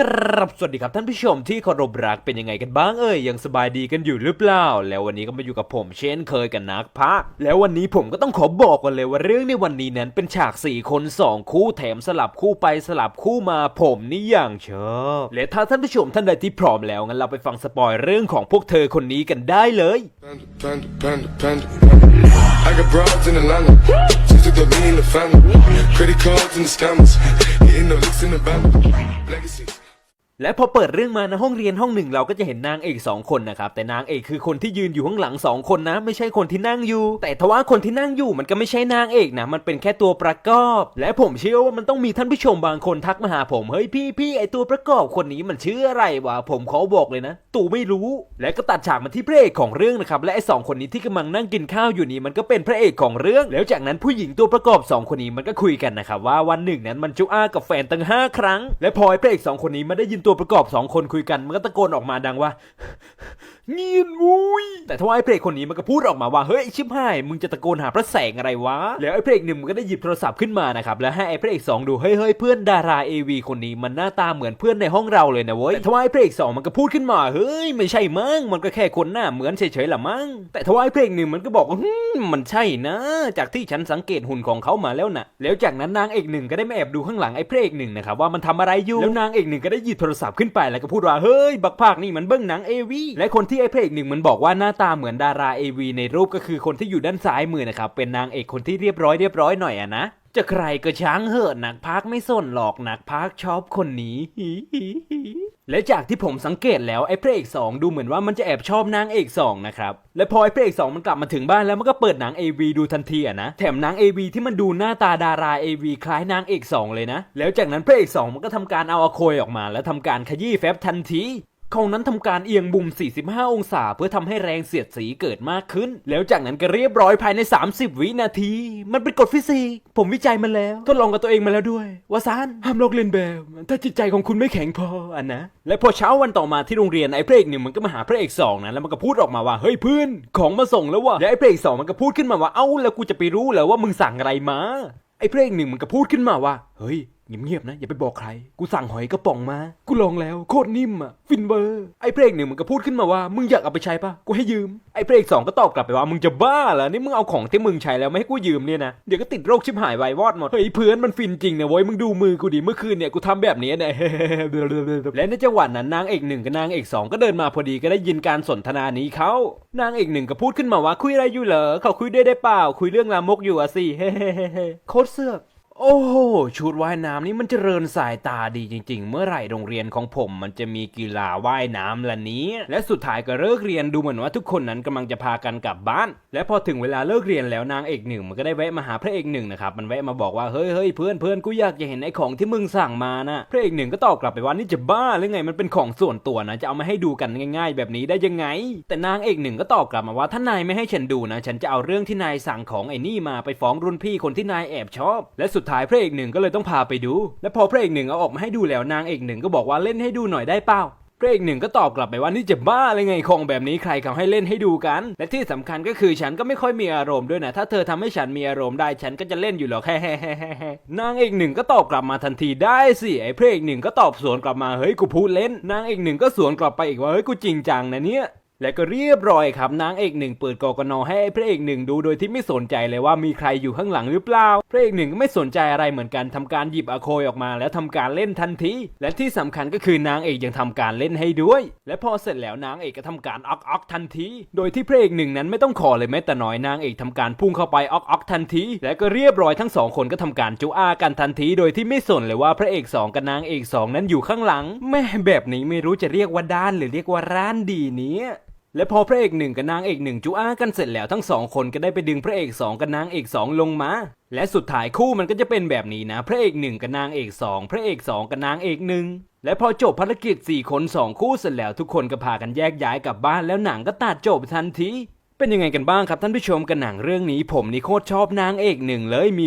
กรับสวัสดีครับท่านผู้ชมที่เคารพรักเป็นยังไงกันบ้างเอ่ยยังสบายดีกันอยู่หรือเปล่า แล้ววันนี้ก็มาอยู่กับผมเช่นเคยกันนักพระแล้ววันนี้ผมก็ต้องขอบอกกันเลยว่าเรื่องในวันนี้นั้นเป็นฉากสี่คนสองคู่แถมสลับคู่ไปสลับคู่มาผมนี่อย่างชอบและถ้าท่านผู้ชมท่านใดที่พร้อมแล้วงั้นเราไปฟังสปอยเรื่องของพวกเธอคนนี้กันได้เลย I got broads in Atlanta. Just took the lean in the family. Credit cards and the scammers. Hitting the licks in the van Legacies. และพอเปิดเรื่องมานะห้องเรียนห้องหนึ่งเราก็จะเห็นนางเอกสองคนนะครับแต่นางเอกคือคนที่ยืนอยู่ข้างหลังสองคนนะ ไม่ใช่คนที่นั่งอยู่ แต่ทว่าคนที่นั่งอยู่มันก็ไม่ใช่นางเอกนะมันเป็นแค่ตัวประกอบ และผมเชื่อว่ามันต้องมีท่านผู้ชมบางคนทักมาหาผมเฮ้ยพี่พี่ไอตัวประกอบคนนี้มันชื่ออะไรวะผมขอบอกเลยนะ ตู่ไม่รู้ และก็ตัดฉากมาที่พระเอกของเรื่องนะครับและไอสองคนนี้ที่กำลังนั่งกินข้าวอยู่นี้มันก็เป็นพระเอกของเรื่อง แล้วจากนั้นผู้หญิงตัวประกอบสองคนนี้มันก็คุยกันนะครับว่าวันหนึ่งนั้นมันจุอ้ากับแฟนตั้งห้าครั้ง และพอไอพระเอกสองคนนี้มาได้ยินตัวประกอบสองคนคุยกัน มันก็ตะโกนออกมาดังว่า เงียนวุ้ยแต่ทว่าไอ้เพลงคนนี้มันก็พูดออกมาว่าเฮ้ยชิบหายมึงจะตะโกนหาพระแสงอะไรวะแล้วไอ้เพลงหนึ่งมันก็ได้หยิบโทรศัพท์ขึ้นมานะครับแล้วให้ไอ้เพลงสองดูเฮ้ยเฮ้ยเพื่อนดาราเอวีคนนี้มันหน้าตาเหมือนเพื่อนในห้องเราเลยนะเว้ยแต่ทว่าไอ้เพลงสองมันก็พูดขึ้นมาเฮ้ยไม่ใช่มั้งมันก็แค่คนหน้าเหมือนเฉยๆละมั้งแต่ทว่าไอ้เพลงหนึ่งมันก็บอกว่าฮึมันใช่นะ จากที่ฉันสังเกตหุ่นของเขามาแล้วนะแล้วจากนั้นนางเอกหนึ่งก็ได้มาแอบดูข้างหลังไอ้เพลงหนึ่งนะครับว่ามันทำอะไรอยู่แล้วนางเอกหนึ่งก็ได้หยิบโทรศัพท์ขึ้นไปแล้วก็พูดว่าเฮ้ยบักภาคนี่มันเบิ้งหนังเอวีและคนที่ไอ้เพลงหนึ่งมันบอกว่าหน้าตาเหมือนดาราเอวีในรูปก็คือคนที่อยู่ด้านซ้ายมือนะครับ เป็นนางเอกคนที่เรียบร้อยเรียบร้อยหน่อยอะนะ จะใครก็ช้างเหอะหนักพักไม่สนหรอกหนักพักชอบคนนี้และจากที่ผมสังเกตแล้วไอ้พระเอกสองดูเหมือนว่ามันจะแอบชอบนางเอกสองนะครับและพอไอ้พระเอกสองมันกลับมาถึงบ้านแล้วมันก็เปิดหนัง AV ดูทันทีอะนะแถมนัง AV ที่มันดูหน้าตาดารา AV คล้ายนางเอกสองเลยนะ แล้วจากนั้นพระเอกสองมันก็ทำการเอาอโคยออกมา แล้วทำการขยี้แฟบทันที เขานั้นทำการเอียงบุม 45 องศา เพื่อทำให้แรงเสียดสีเกิดมากขึ้น แล้วจากนั้นก็เรียบร้อยภายใน 30 วินาที มันเป็นกฎฟิสิกส์ ผมวิจัยมันแล้ว ทดลองกับตัวเองมาแล้วด้วย ว่าซานห้ามลอกเลียนแบบ ถ้าจิตใจของคุณไม่แข็งพออันนะ และพอเช้าวันต่อมาที่โรงเรียนไอ้พระเอกหนึ่งมันก็มาหาพระเอกสองนะ แล้วมันก็พูดออกมาว่า เฮ้ยเพื่อน ของมาส่งแล้วว่ะ และไอ้พระเอกสองมันก็พูดขึ้นมาว่า เอ้า แล้วกูจะไปรู้เหรอว่ามึงสั่งอะไรมา ไอ้เพลงหนึ่งมันก็พูดขึ้นมาว่า เฮ้ย เงียบๆนะ อย่าไปบอกใคร กูสั่งหอยกระป๋องมา กูลองแล้วโคตรนิ่มอะ ฟินเวอร์ ไอ้เพลงหนึ่งมันก็พูดขึ้นมาว่า มึงอยากเอาไปใช้ปะกูให้ยืม ไอ้เพลงสองก็ตอบกลับไปว่า มึงจะบ้าเหรอ นี่มึงเอาของที่มึงใช้แล้วไม่ให้กูยืมเนี่ยนะ เดี๋ยวก็ติดโรคชิบหายไวายวอดหมด เฮ้ยเพื่อนมันฟินจริงนะเว้ย มึงดูมือกูดิ เมื่อคืนเนี่ยกูทำแบบนี้เนี่ยและในจังหวะนั้นนางเอกหนึ่งกับนางเอกสองก็เดินมาพอดีก็ได้ยินการสนทนานี้เขานางเอกหนึ่งก็พูดขึ้นมาว่าคุยอะไรอยู่เหรอเขาคุยด้วยได้เปล่า คุยเรื่องลามกอยู่อะสิเฮ้โคตรเสือก โอ้โห ชุดว่ายน้ำนี่มันจเจริญสายตาดีจริง ๆ เมื่อไหร่โรงเรียนของผมมันจะมีกีฬาว่ายน้ำละนี้ และสุดท้ายก็เลิกเรียนดูเหมือนว่าทุกคนนั้นกำลังจะพากันกลับบ้าน และพอถึงเวลาเลิกเรียนแล้วนางเอกหนึ่งมันก็ได้แวะมาหาพระเอกหนึ่งนะครับ มันแวะมาบอกว่าเฮ้ยเฮ้ยเพื่อนเพื่อนกูอยากจะเห็นไอ้ของที่มึงสั่งมานะพระเอกหนึ่งก็ตอบกลับไปว่านี่จะบ้าหรือไงมันเป็นของส่วนตัวนะจะเอามาให้ดูกันง่าย ๆ แบบนี้ได้ยังไง แต่นางเอกหนึ่งก็ตอบกลับมาว่าถ้านายไม่ให้ฉันดูนะ ฉันจะเอาเรื่องที่นายสั่งของไอ้นี่มาไปฟ้องรุ่นพี่คนที่นายแอบชอบ และสุดท้ายพระเอกหนึ่งก็เลยต้องพาไปดู และพอพระเอกหนึ่งเอาออกมาให้ดูแล้วนางเอกหนึ่งก็บอกว่าเล่นให้ดูหน่อยได้เปล่าพระเอกหนึ่งก็ตอบกลับไปว่านี่จะบ้าอะไรไงของแบบนี้ใครเขาให้เล่นให้ดูกัน และที่สำคัญก็คือฉันก็ไม่ค่อยมีอารมณ์ด้วยนะ ถ้าเธอทำให้ฉันมีอารมณ์ได้ฉันก็จะเล่นอยู่หรอกแฮ่ๆนางเอกหนึ่งก็ตอบกลับมาทันทีได้สิไอ้พระเอกหนึ่งก็ตอบสวนกลับมาเฮ้ยกูพูดเล่น นางเอกหนึ่งก็สวนกลับไปอีกว่าเฮ้ยกูจริงจังนะเนี่ย และก็เรียบร้อยครับนางเอกหนึ่งเปิดกกนให้พระเอกหนึ่งดูโดยที่ไม่สนใจเลยว่ามีใครอยู่ข้างหลังหรือเปล่า พระเอกหนึ่งก็ไม่สนใจอะไรเหมือนกันทำการหยิบอะโคยออกมา แล้วทำการเล่นทันที และที่สำคัญก็คือนางเอกยังทำการเล่นให้ด้วย และพอเสร็จแล้วนางเอกก็ทำการออกออกทันที โดยที่พระเอกหนึ่งนั้นไม่ต้องขอเลยแม้แต่น้อยนางเอกทำการพุ่งเข้าไปออกออกทันที และก็เรียบร้อยทั้งสองคนก็ทำการจุอากันทันที โดยที่ไม่สนเลยว่าพระเอกสองกับนางเอกสองนั้นอยู่ข้างหลังแม่แบบนี้ไม่รู้จะเรียกว่าด้านหรือเรียกว่าร้านดีเนี้ย และพอพระเอกหนึ่งกับนางเอกหนึ่งจุอ้ากันเสร็จแล้วทั้งสองคนก็ได้ไปดึงพระเอกสองกับนางเอกสองลงมา และสุดท้ายคู่มันก็จะเป็นแบบนี้นะ พระเอกหนึ่งกับนางเอกสองพระเอกสองกับนางเอกหนึ่งและพอจบภารกิจ4คน2คู่เสร็จแล้วทุกคนก็พากันแยกย้ายกลับบ้านแล้วหนังก็ตัดจบทันทีเป็นยังไงกันบ้างครับท่านผู้ชมกับหนังเรื่องนี้ผมนี่โคตรชอบนางเอกหนึ่งเลยมี